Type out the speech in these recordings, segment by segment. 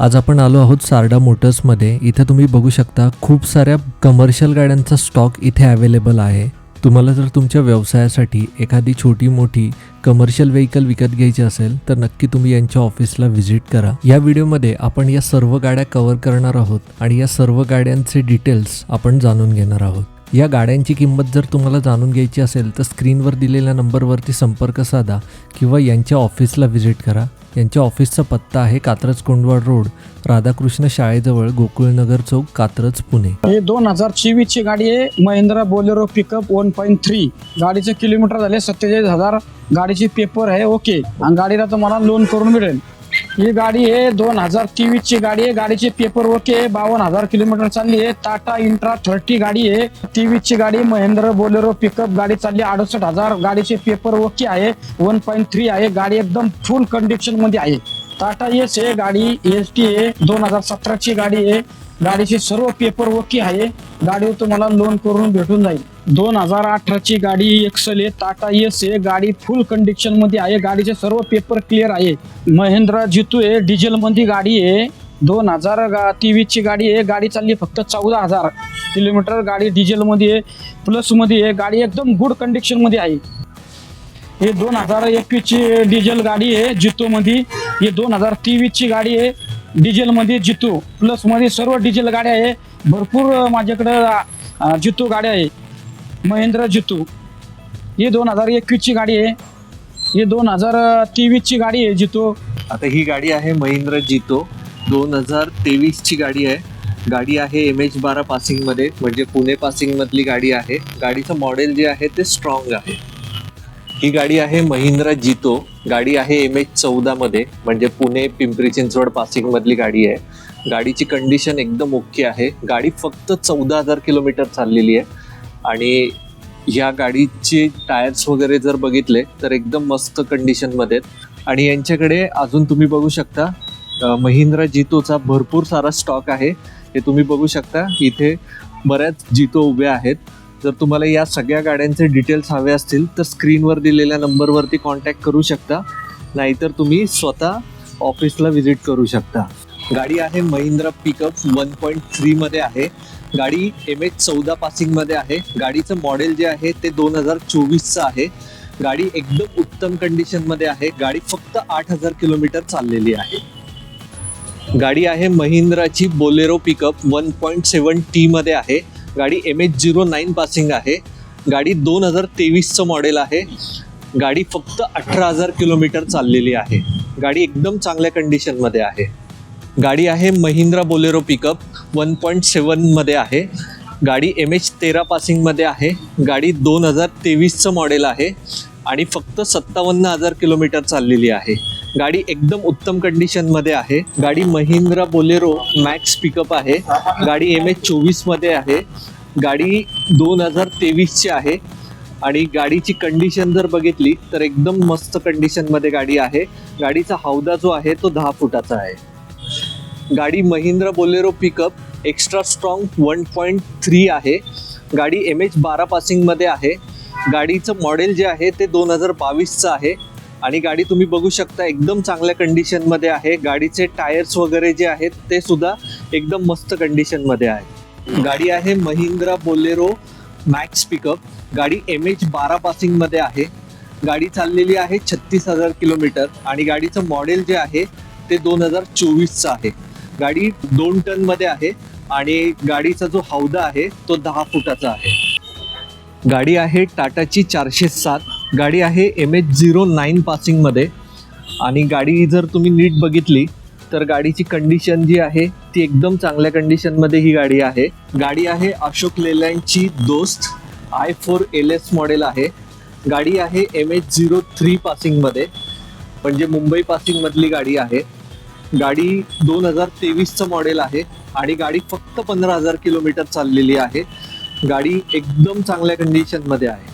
आज आपण आलो आहोत सारडा मोटर्समध्ये. इथं तुम्ही बघू शकता खूप साऱ्या कमर्शियल गाड्यांचा स्टॉक इथे अवेलेबल आहे. तुम्हाला जर तुमच्या व्यवसायासाठी एखादी छोटी मोठी कमर्शियल व्हेकल विकत घ्यायची असेल तर नक्की तुम्ही यांच्या ऑफिसला व्हिजिट करा. या व्हिडिओमध्ये आपण या सर्व गाड्या कव्हर करणार आहोत आणि या सर्व गाड्यांचे डिटेल्स आपण जाणून घेणार आहोत. या गाड्यांची किंमत जर तुम्हाला जाणून घ्यायची असेल तर स्क्रीनवर दिलेल्या नंबरवरती संपर्क साधा किंवा यांच्या ऑफिसला व्हिजिट करा. यांच्या ऑफिसचा पत्ता आहे कात्रज कोंडवाड रोड राधाकृष्ण शाळेजवळ गोकुळनगर चौक कात्रज पुणे. हे दोन हजार चोवीस ची गाडी आहे Mahindra Bolero pickup one point three गाडीचे किलोमीटर झाले सत्तेचाळीस हजार. गाडीचे पेपर आहे ओके आणि गाडीला तुम्हाला लोन करून मिळेल. ही गाडी आहे दोन हजार तेवीस ची गाडी आहे. गाडीचे पेपर ओके आहे बावन्न हजार किलोमीटर चालली आहे. टाटा इंट्रा थर्टी गाडी आहे. तेवीस ची गाडी महेंद्र बोलेरो पिकअप गाडी चालली अडुसष्ट हजार गाडीचे पेपर ओके आहे. वन पॉईंट थ्री आहे. गाडी एकदम फुल कंडिशनमध्ये आहे. टाटा एस आहे गाडी एस टी आहे. दोन हजार सतराची गाडी आहे. गाडीचे सर्व पेपर ओके आहे. गाडीवर तुम्हाला लोन करून भेटून जाईल. दोन हजार अठराची गाडी एक्सल आहे टाटा एस आहे गाडी फुल कंडिशनमध्ये आहे. गाडीचे सर्व पेपर क्लिअर आहे. महिंद्रा जितू आहे डिझेल मध्ये गाडी आहे. दोन हजार तेवीस ची गाडी आहे. गाडी चालली फक्त चौदा हजार किलोमीटर. गाडी डिझेल मध्ये आहे प्लसमध्ये आहे. गाडी एकदम गुड कंडिशनमध्ये आहे. हे दोन हजार एकवीस ची डिझेल गाडी आहे जितू मध्ये ही दोन हजार तेवीस गाडी आहे. डिझेलमध्ये जितू प्लसमध्ये सर्व डिझेल गाड्या आहे. भरपूर माझ्याकडं जितू गाड्या आहे. महिंद्रा जितू. ही दोन हजार एकवीसची गाडी आहे. ही दोन हजार तेवीसची गाडी आहे जितू. आता ही गाडी आहे महिंद्रा जितो. दोन हजार तेवीसची गाडी आहे. गाडी आहे एम एच बारा पासिंगमध्ये म्हणजे पुणे पासिंगमधली गाडी आहे. गाडीचं मॉडेल जे आहे ते स्ट्रॉंग आहे. ही गाडी आहे महिंद्रा जितो. गाडी आहे एम एच चौदा मध्ये म्हणजे पुणे पिंपरी चिंचवड पासिंग मधली गाडी आहे. गाडीची कंडिशन एकदम ओके आहे. गाडी फक्त चौदा हजार किलोमीटर चाललेली आहे. आणि ह्या गाडीचे टायर्स वगैरे जर बघितले तर एकदम मस्त कंडिशनमध्ये आहेत. आणि यांच्याकडे अजून तुम्ही बघू शकता महिंद्रा जितोचा भरपूर सारा स्टॉक आहे. हे तुम्ही बघू शकता इथे बऱ्याच जितो उभ्या आहेत. जर तुम्हाला या सगळ्या गाड्यांचे डिटेल्स हवे असतील तर स्क्रीनवर दिलेल्या नंबरवरती कॉन्टॅक्ट करू शकता. नाहीतर तुम्ही स्वतः ऑफिसला व्हिजिट करू शकता. गाडी आहे महिंद्रा पिकअप वन पॉईंट थ्रीमध्ये आहे. गाडी एम एच चौदा पासिंगमध्ये आहे. गाडीचं मॉडेल जे आहे ते दोन हजार चोवीसचं आहे. गाडी एकदम उत्तम कंडिशनमध्ये आहे. गाडी फक्त आठ हजार किलोमीटर चाललेली आहे. गाडी आहे महिंद्राची Bolero pickup one point seven टीमध्ये आहे. गाडी M H zero nine passing आहे. गाडी दोन हजार तेवीसचं मॉडेल आहे. गाडी फक्त अठरा हजार किलोमीटर चाललेली आहे. गाडी एकदम चांगल्या कंडिशनमध्ये आहे. गाडी आहे Mahindra Bolero pickup one point सेवनमध्ये आहे. गाडी एम एच तेरा पासिंगमध्ये आहे. गाडी दोन हजार तेवीसचं मॉडेल आहे. आणि फक्त सत्तावन्न हजार किलोमीटर चाललेली आहे. गाडी एकदम उत्तम कंडिशनमध्ये आहे. गाडी महिंद्रा बोलेरो मॅक्स पिकअप आहे. गाडी एम एच चोवीसमध्ये आहे. गाडी दोन हजार तेवीसची आहे. आणि गाडीची कंडिशन जर बघितली तर एकदम मस्त कंडिशनमध्ये गाडी आहे. गाडीचा हौदा जो आहे तो दहा फुटाचा आहे. गाडी Mahindra Bolero pickup extra strong one point three आहे. गाडी एम एच बारा पासिंगमध्ये आहे. गाडीचं मॉडेल जे आहे ते दोन हजार बावीसचं आहे. आणि गाडी तुम्ही बघू शकता एकदम चांगल्या कंडिशनमध्ये आहे. गाडीचे टायर्स वगैरे जे आहेत ते सुद्धा एकदम मस्त कंडिशनमध्ये आहे. गाडी आहे महिंद्रा बोलेरो मॅक्स पिकअप गाडी एम एच बारा पासिंगमध्ये आहे. गाडी चाललेली आहे छत्तीस हजार किलोमीटर. आणि गाडीचं मॉडेल जे आहे ते दोन हजार चोवीसचं आहे. गाडी दोन टनमध्ये आहे. आणि गाडीचा जो हौदा आहे तो दहा फुटाचा आहे. गाडी आहे टाटाची चारशे सात. गाडी आहे एम एच झिरो नाईन पासिंगमध्ये आणि गाडी जर तुम्ही नीट बघितली तर गाडीची कंडिशन जी आहे ती एकदम चांगल्या कंडिशनमध्ये ही गाडी आहे. गाडी आहे Ashok लेलँडची Dost I four L S model आहे. गाडी आहे एम एच झिरो थ्री पासिंगमध्ये म्हणजे मुंबई पासिंगमधली गाडी आहे. गाडी दोन हजार तेवीसचं मॉडेल आहे आणि गाडी फक्त पंधरा हजार किलोमीटर चाललेली आहे. गाडी एकदम चांगल्या कंडिशनमध्ये आहे.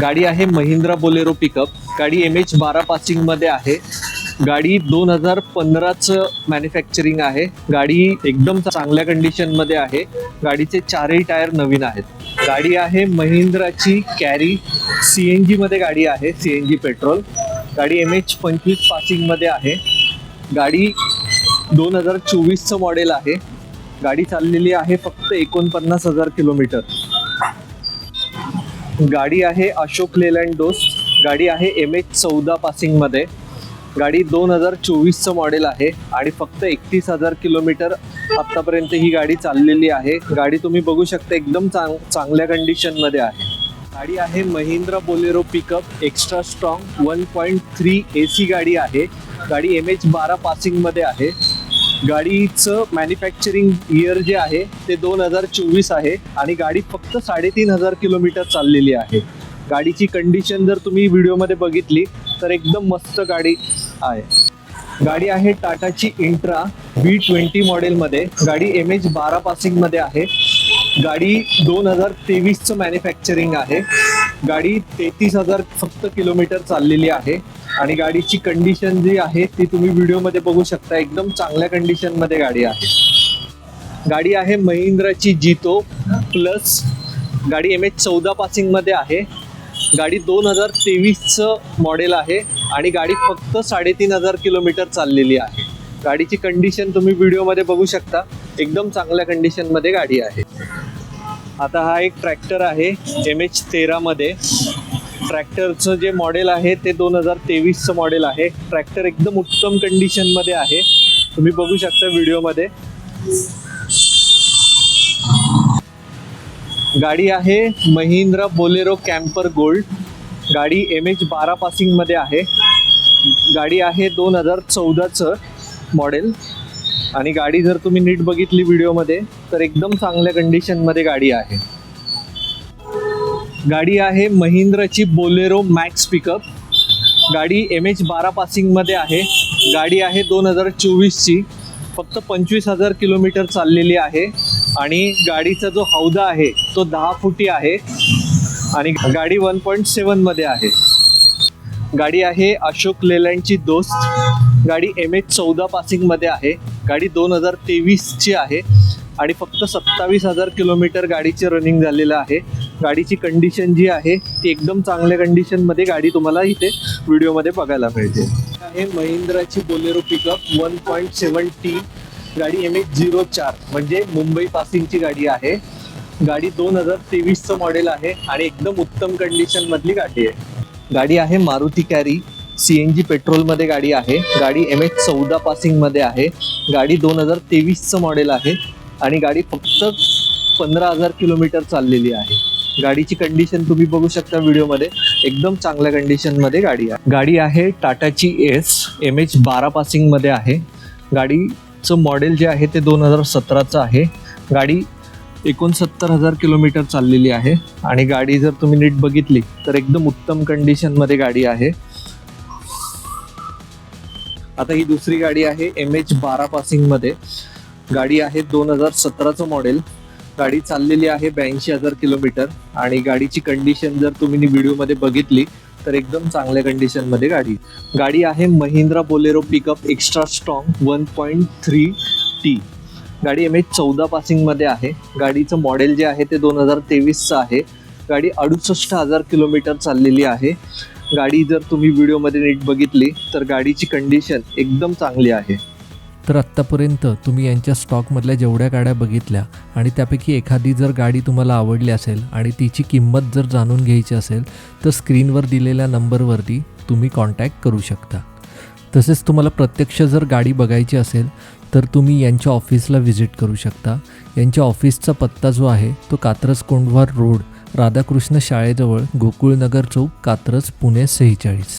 गाडी आहे महिंद्रा बोलेरो पिकअप. गाडी एम एच बारा पासिंगमध्ये आहे. गाडी दोन हजार पंधराचं मॅन्युफॅक्चरिंग आहे. गाडी एकदम चांगल्या कंडिशनमध्ये आहे. गाडीचे चारही टायर नवीन आहेत. गाडी आहे महिंद्राची कॅरी सी एन जीमध्ये गाडी आहे सी एन जी पेट्रोल गाडी एम एच पंचवीस पासिंगमध्ये आहे. गाडी दोन हजार चोवीसचं मॉडेल आहे. गाडी चाललेली आहे फक्त एकोणपन्नास हजार किलोमीटर. गाडी आहे अशोक लेलँड डोस. गाडी आहे एम एच चौदा पासिंगमध्ये गाडी दोन हजार चोवीसचं मॉडेल आहे आणि फक्त एकतीस हजार किलोमीटर आत्तापर्यंत ही गाडी चाललेली आहे. गाडी तुम्ही बघू शकता एकदम चांग चांगल्या कंडिशनमध्ये आहे. गाडी आहे Mahindra Bolero pickup extra strong one point three A C गाडी आहे. गाडी एम एच बारा पासिंगमध्ये आहे. गाडीचं मॅन्युफॅक्चरिंग इयर जे आहे ते दोन हजार चोवीस आहे आणि गाडी फक्त साडेतीन हजार किलोमीटर चाललेली आहे. गाडीची कंडिशन जर तुम्ही व्हिडिओमध्ये बघितली तर एकदम मस्त गाडी आहे. गाडी आहे टाटाची इंट्रा बी ट्वेंटी मॉडेलमध्ये. गाडी एम एच बारा पासिंगमध्ये आहे. गाडी दोन हजार तेवीसचं मॅन्युफॅक्चरिंग आहे. गाडी तेहतीस हजार फक्त किलोमीटर चाललेली आहे. आणि गाडीची कंडिशन जी आहे ती तुम्ही व्हिडिओमध्ये बघू शकता. एकदम चांगल्या कंडिशनमध्ये गाडी आहे. गाडी आहे महिंद्राची जितो प्लस गाडी एम एच चौदा पासिंगमध्ये आहे. गाडी दोन हजार तेवीसचं मॉडेल आहे आणि गाडी फक्त साडेतीन हजार किलोमीटर चाललेली आहे. गाडीची कंडिशन तुम्ही व्हिडिओमध्ये बघू शकता. एकदम चांगल्या कंडिशनमध्ये गाडी आहे. आता हा एक ट्रॅक्टर आहे एम एच तेरामध्ये ट्रॅक्टरचं जे मॉडेल आहे ते दोन हजार तेवीसचं मॉडेल आहे. ट्रॅक्टर एकदम उत्तम कंडिशनमध्ये आहे. तुम्ही बघू शकता व्हिडिओमध्ये. गाडी आहे महिंद्रा बोलेरो कॅम्पर गोल्ड. गाडी एम एच बारा पासिंगमध्ये आहे. गाडी आहे दोन हजार चौदाचं मॉडेल. आणि गाडी जर तुम्ही नीट बघितली व्हिडिओमध्ये तर एकदम चांगल्या कंडिशनमध्ये गाडी आहे. गाडी आहे महिंद्राची बोलेरो मॅक्स पिकअप. गाडी एम एच बारा पासिंगमध्ये आहे. गाडी आहे दोन हजार चोवीसची. फक्त पंचवीस हजार किलोमीटर चाललेली आहे. आणि गाडीचा जो हौदा आहे तो दहा फुटी आहे. आणि गाडी वन पॉईंट सेवनमध्ये आहे. गाडी आहे अशोक लेलँडची दोस्त. गाडी एम एच चौदा पासिंगमध्ये आहे. गाडी दोन हजार तेवीसची आहे. आणि फक्त सत्तावीस हजार किलोमीटर गाडीचे रनिंग झालेलं आहे. गाडीची कंडिशन जी आहे ती एकदम चांगल्या कंडिशनमध्ये गाडी तुम्हाला इथे व्हिडिओमध्ये बघायला मिळते. आहे महिंद्राची Bolero pickup one point seven T गाडी एम एच झिरो चार म्हणजे मुंबई पासिंगची गाडी आहे. गाडी दोन हजार तेवीसचं मॉडेल आहे आणि एकदम उत्तम कंडिशन मधली गाडी आहे. गाडी आहे Maruti Carry C N G पेट्रोलमध्ये गाडी आहे. गाडी एम एच चौदा पासिंगमध्ये आहे. गाडी दोन हजार तेवीसचं मॉडेल आहे आणि गाडी फक्त पंधरा हजार किलोमीटर चाललेली आहे. गाडीची कंडिशन तुम्ही बघू शकता व्हिडिओमध्ये. एकदम चांगल्या कंडिशनमध्ये गाडी आहे. गाडी आहे टाटाची एस एम एच बारा पासिंगमध्ये आहे. गाडीचं मॉडेल जे आहे ते दोन हजार सतराचं आहे. गाडी एकोणसत्तर हजार किलोमीटर चाललेली आहे. आणि गाडी जर तुम्ही नीट बघितली तर एकदम उत्तम कंडिशनमध्ये गाडी आहे. आता ही दुसरी गाडी आहे एम एच बारा पासिंगमध्ये गाडी आहे दोन हजार सतराचं मॉडेल गाडी चाललेली आहे ब्याऐंशी हजार किलोमीटर आणि गाडीची कंडिशन जर तुम्ही व्हिडिओमध्ये बघितली तर एकदम चांगल्या कंडिशनमध्ये गाडी. गाडी आहे Mahindra Bolero pickup extra strong one point three T गाडी एम एच चौदा पासिंगमध्ये आहे. गाडीचं मॉडेल जे आहे ते दोन हजार तेवीसचं आहे. गाडी अडुसष्ट हजार किलोमीटर चाललेली आहे. गाडी जर तुम्ही व्हिडिओमध्ये नीट बघितली तर गाडीची कंडिशन एकदम चांगली आहे. आत्तापर्यंत तुम्ही यांच्या स्टॉकमधल्या जेवढ्या गाड्या बघितल्या आणि त्यापैकी एखादी जर गाडी तुम्हाला आवडली असेल आणि तिची किंमत जर जाणून घ्यायची असेल तर स्क्रीनवर दिलेल्या नंबरवरती तुम्ही कॉन्टॅक्ट करू शकता. तसेच तुम्हाला प्रत्यक्ष जर गाडी बघायची असेल तर तुम्ही यांच्या ऑफिसला व्हिजिट करू शकता. यांच्या ऑफिसचा पत्ता जो आहे तो कात्रज कोंढवार रोड राधाकृष्ण शाळेजवळ गोकुळनगर चौक कात्रज पुणे सेहेचाळीस.